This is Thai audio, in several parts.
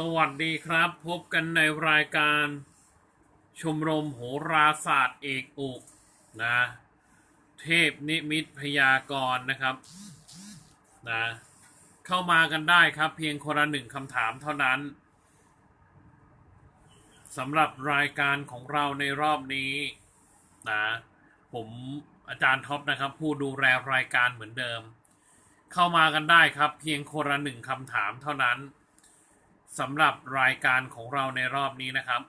สวัสดีครับ พบกันในรายการชมรมโหราศาสตร์เอกอุกนะ เทพนิมิตพยากรณ์นะครับนะเข้ามากันได้ครับ เพียงคนละหนึ่งคำถามเท่านั้นสำหรับรายการของเราในรอบนี้นะผมอาจารย์ท็อปนะครับ ผู้ดูแลรายการเหมือนเดิม เข้ามากันได้ครับ เพียงคนละหนึ่งคำถามเท่านั้น สำหรับรายการของเราในรอบนี้นะครับ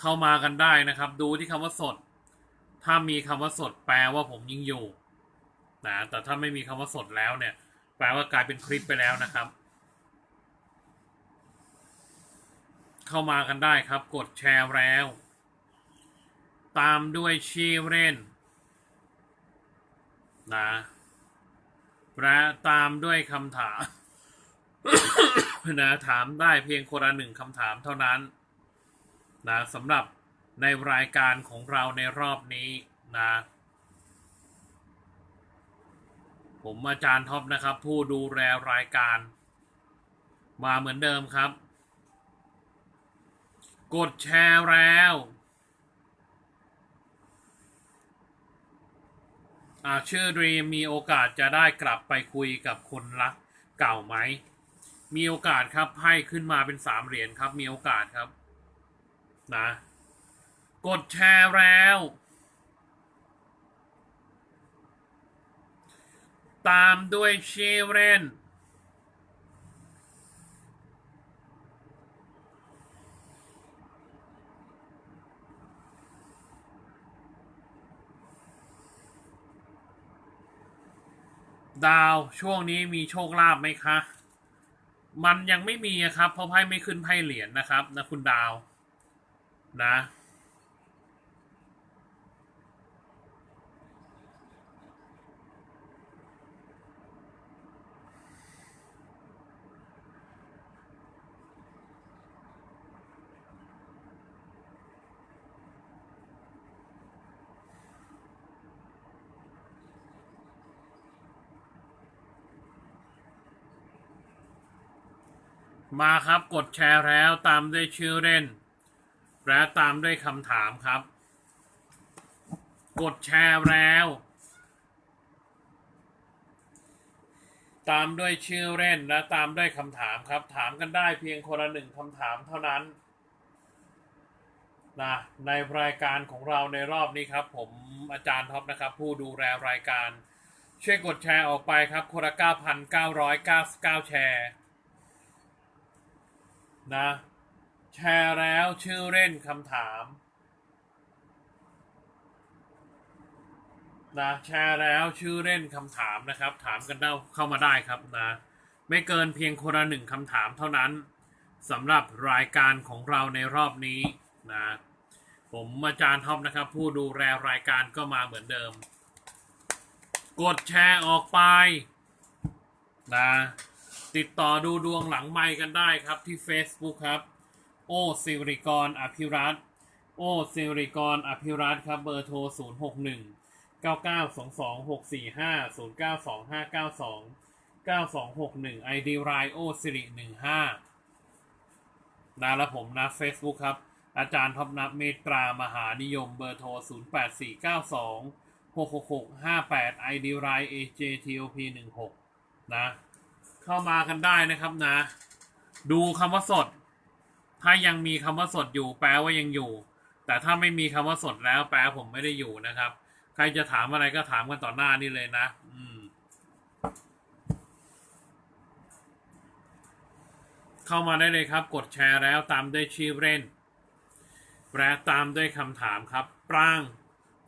เข้ามากันได้นะครับ ดูที่คำว่าสด ถ้ามีคำว่าสดแปลว่าผมยังอยู่นะแต่ถ้าไม่มีคำว่าสดแล้วเนี่ย แปลว่ากลายเป็นคลิปไปแล้วนะครับ เข้ามากันได้ครับ กดแชร์แล้ว ตามด้วยชื่อเล่นนะ และตามด้วยคำถามนะถามได้เพียงคนละหนึ่งคำถามเท่านั้นนะสำหรับในรายการของเราในรอบนี้นะผมอาจารย์ท็อปนะครับ ผู้ดูแลรายการ มาเหมือนเดิมครับ กดแชร์แล้ว อ่าชื่อดรีมมีโอกาสจะได้กลับไปคุยกับคนรักเก่าไหม มีโอกาสครับไพ่ขึ้นมาเป็นสามเหรียญครับ มีโอกาสครับนะ กดแชร์แล้ว ตามด้วยเชเรน ดาวช่วงนี้มีโชคลาภไหมคะ มันยังไม่มีครับ เพราะไพ่ไม่ขึ้นไพ่เหรียญนะครับ นะคุณดาว นะ มาครับกดแชร์แล้วตามด้วยชื่อเล่น และตามด้วยคำถามครับ กดแชร์แล้ว ตามด้วยชื่อเล่นและตามด้วยคำถามครับ ถามกันได้เพียงคนละหนึ่งคำถามเท่านั้นนะในรายการของเราในรอบนี้ครับ ผมอาจารย์ท็อปนะครับ ผู้ดูแลรายการ ช่วยกดแชร์ออกไปครับคนละ9,999 แชร์ นะ แชร์แล้วชื่อเล่นคำถามนะแชร์แล้วชื่อเล่นคำถามนะครับ ถามกันได้เข้ามาได้ครับนะ ไม่เกินเพียงคนละหนึ่งคำถามเท่านั้นสำหรับรายการของเราในรอบนี้นะผมอาจารย์ท็อปนะครับ ผู้ดูแลรายการก็มาเหมือนเดิม กดแชร์ออกไปนะ ติดต่อดูดวงหลังไมค์กันได้ครับที่ Facebook ครับ โอซิริกรอภิรัตโอซิริกรอภิรัตครับเบอร์โทร 0 6 1 9 9 2 2 6 4 5 0 9 2 5 9 2 9 2 6 1 ID ไรโอซิริ15นะและผมนะ Facebook ครับ อาจารย์ท็อปนับเมตรามหานิยมเบอร์โทร 0 8 4 9 2 6 6 6 5 8 ID ไร AJTOP 16นะ เข้ามากันได้นะครับนะ ดูคำว่าสด ถ้ายังมีคำว่าสดอยู่แปลว่ายังอยู่ แต่ถ้าไม่มีคำว่าสดแล้วแปลผมไม่ได้อยู่นะครับ ใครจะถามอะไรก็ถามกันต่อหน้านี่เลยนะ อืมเข้ามาได้เลยครับ กดแชร์แล้วตามด้วยชื่อเล่นและตามด้วยคำถามครับปราง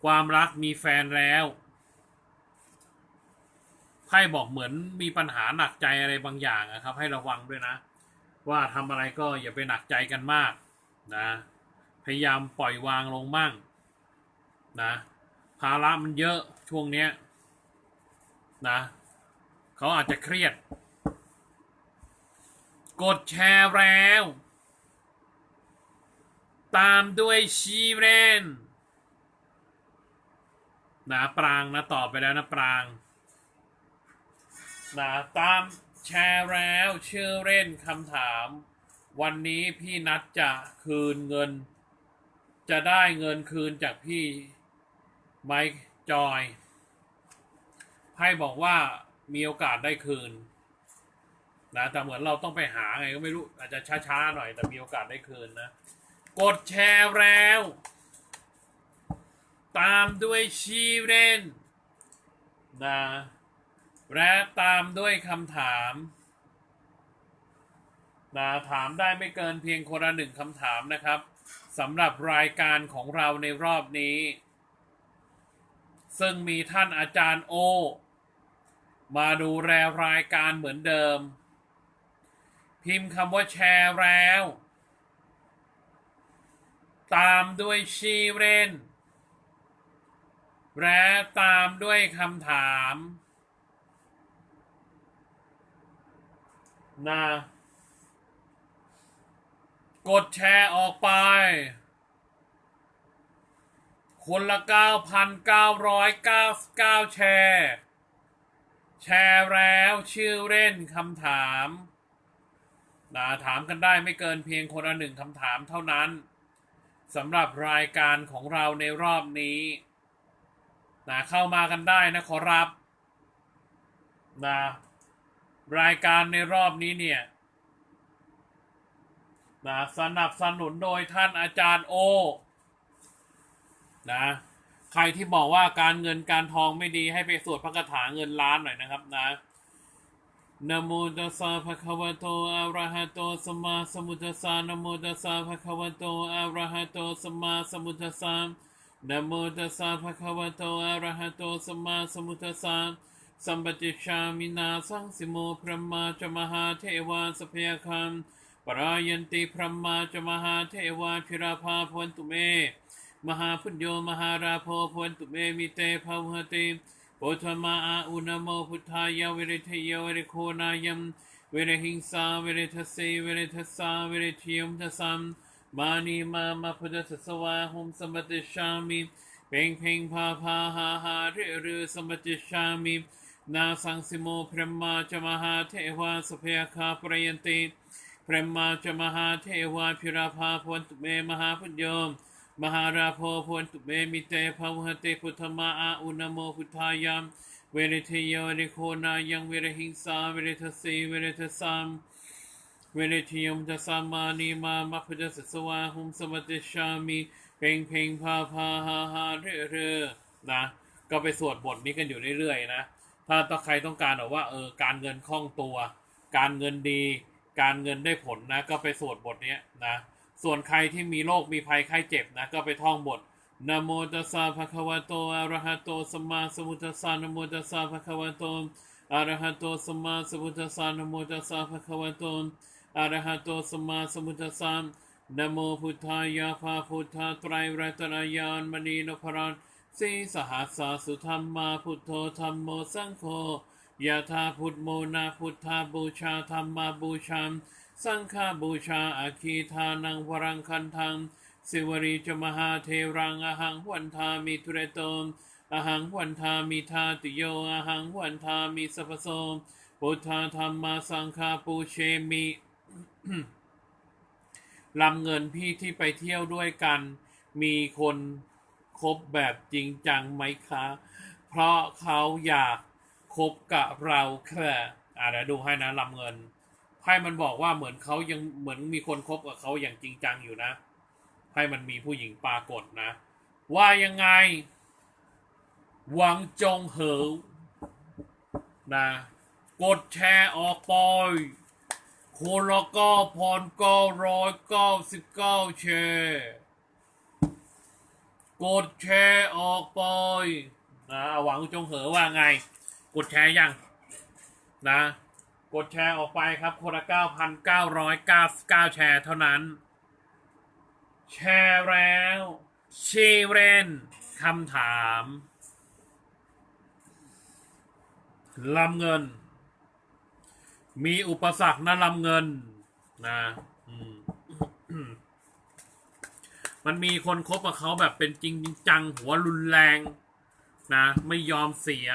ความรักมีแฟนแล้ว ไพ่บอกเหมือนมีปัญหาหนักใจอะไรบางอย่างอะครับ ให้ระวังด้วยนะ ว่าทำอะไรก็อย่าไปหนักใจกันมากนะ พยายามปล่อยวางลงมั่งนะภาระมันเยอะช่วงเนี้ยนะเขาอาจจะเครียด กดแชร์แล้ว ตามด้วยชีเรนนะปรางนะตอบไปแล้วนะปราง นะตามแชร์แล้วชื่อเล่นคำถาม วันนี้พี่นัดจะคืนเงิน จะได้เงินคืนจากพี่ไมค์จอยไพ่บอกว่ามีโอกาสได้คืนนะแต่เหมือนเราต้องไปหาไงก็ไม่รู้ อาจจะช้าๆหน่อย แต่มีโอกาสได้คืนนะ กดแชร์แล้ว ตามด้วยชีเรนนะ และตามด้วยคำถามนะถามได้ไม่เกินเพียงคนละหนึ่งคำถามนะครับสำหรับรายการของเราในรอบนี้ ซึ่งมีท่านอาจารย์โอ มาดูแลรายการเหมือนเดิม พิมพ์คำว่าแชร์แล้ว ตามด้วยชีเรนและตามด้วยคำถาม นะ กดแชร์ออกไป คนละ 9,999 แชร์ แชร์แล้วชื่อเล่นคำถามนะถามกันได้ไม่เกินเพียงคนละหนึ่งคำถามเท่านั้นสำหรับรายการของเราในรอบนี้นะเข้ามากันได้นะขอรับนะ รายการในรอบนี้เนี่ยนะสนับสนุนโดยท่านอาจารย์โอนะใครที่บอกว่าการเงินการทองไม่ดีให้ไปสวดพระคาถาเงินล้านหน่อยนะครับนะนโมตัสสะภะคะวะโตอะระหะโตสัมมาสัมพุทธัสสะนโมตัสสะภะคะวะโตอะระหะโตสัมมาสัมพุทธัสสะนโมตัสสะภะคะวะโตอะระหะโตสัมมาสัมพุทธัสสะ สัมปติชามินาสังสิโมพระมาจมหาเทวาสพยคัมปรายันติพระมาจมหาเทวาพิราภาพวนตุเม มหาพุญโยมหาราโพพวนตุเมมิเตภาวติโพธมาอาอุณโมพุทธายาเวริทยเวริโคนายมเวริหิงสาเวริทัสสีเวริทัสสาเวริทิยมทัสสัมมานีมามาพุทธสสวาหุมสมปติชามิเพ่งเพ่งพาพาหาหาเรเรือสมปติชามิ นาสังสิโมพระมาจมหาเทวาสพยคาปรยันติพระมาจมหาเทวาพิราภาพวนตุเมมหาพุญโยม มหาราโพพวนตุเมมิเตภาวหเตพุทธมาอาอุณโมพุทธายามเวรเทโยเรโคนายังเวรหิงสาเวรทสีเวรทสามเวรทิยมทัสสามานีมามัพพะสสวาหุมสมัติชามิเพ่งเพ่งพาพาหาหาเรเรนะ ก็ไปสวดบทนี้กันอยู่เรื่อยๆนะ ถ้าต้องใครต้องการแบบว่าเออการเงินคล่องตัว การเงินดี การเงินได้ผลนะก็ไปสวดบทนี้นะส่วนใครที่มีโรคมีภัยไข้เจ็บนะก็ไปท่องบทนะโมตัสสะภะคะวะโตอะระหะโตสัมมาสัมพุทธัสสะนะโมตัสสะภะคะวะโตอะระหะโตสัมมาสัมพุทธัสสะนะโมตัสสะภะคะวะโตอะระหะโตสัมมาสัมพุทธัสสะนะโมพุทธายะภาพุทธาไตรรัตนายานมณีนพรัน สีสหัสสาสุธรรมาพุทโธธรรมโมสังโฆยะธาพุทโมนาพุทธาบูชาธรรมาบูชาสังฆาบูชาอาคีทานังวรังคันทังสิวรีจมหาเทรังอหังวันทามิทุเรโตมอหังวันทามิทาติโยอหังวันทามิสัพพโสพุทธาธรรมาสังฆาปูเชมิลำเงินพี่ที่ไปเที่ยวด้วยกัน มีคน คบแบบจริงจังไหมคะ เพราะเขาอยากคบกับเราแค่อ่าเดี๋ยวดูให้นะลำเงินไพ่มันบอกว่าเหมือนเขายังเหมือนมีคนคบกับเขาอย่างจริงจังอยู่นะไพ่มันมีผู้หญิงปรากฏนะ ว่ายังไง หวังจงเหอนะกดแชร์ออกไปคนละก้พันเก้าร้อยเก้าสิบเก้าแชร์ กดแชร์ออกไปนะหวังจงเหอว่าไง กดแชร์ยังนะ กดแชร์ออกไปครับ คนละ9,999แชร์เท่านั้น แชร์แล้วชีเรนคำถามลำเงิน มีอุปสรรคนะลำเงิน นะ อืม มันมีคนคบกับเขาแบบเป็นจริงจังหัวรุนแรงนะ ไม่ยอมเสีย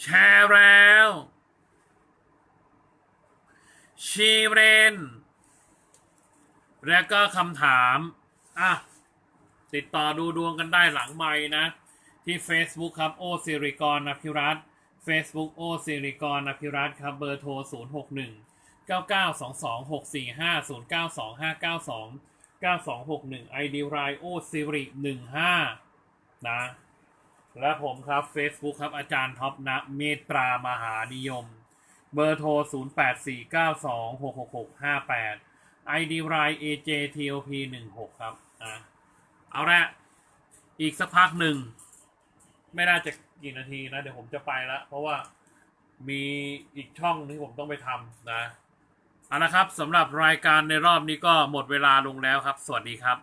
แชร์แล้วชีเรน และก็คำถาม อะ ติดต่อดูดวงกันได้หลังไม้นะ ที่ Facebook ครับ โอซิริกรนภิรัต Facebook โอซิริกรนภิรัตครับ เบอร์โทร 061 9922645092592921 ID รายโอสิริ15นะ และผมครับ Facebook ครับอาจารย์ท็อปนะเมตตรามหานิยม เบอร์โทร 0 8 4 9 2 6 6 6 5 8 ID ราย AJTOP 16ครับอะเอาละอีกสักพักหนึ่ง ไม่น่าจะกี่นาทีนะ เดี๋ยวผมจะไปล้วเพราะว่ามีอีกช่องที่ผมต้องไปทำนะ เอาละครับสำหรับรายการในรอบนี้ก็หมดเวลาลงแล้วครับ สวัสดีครับ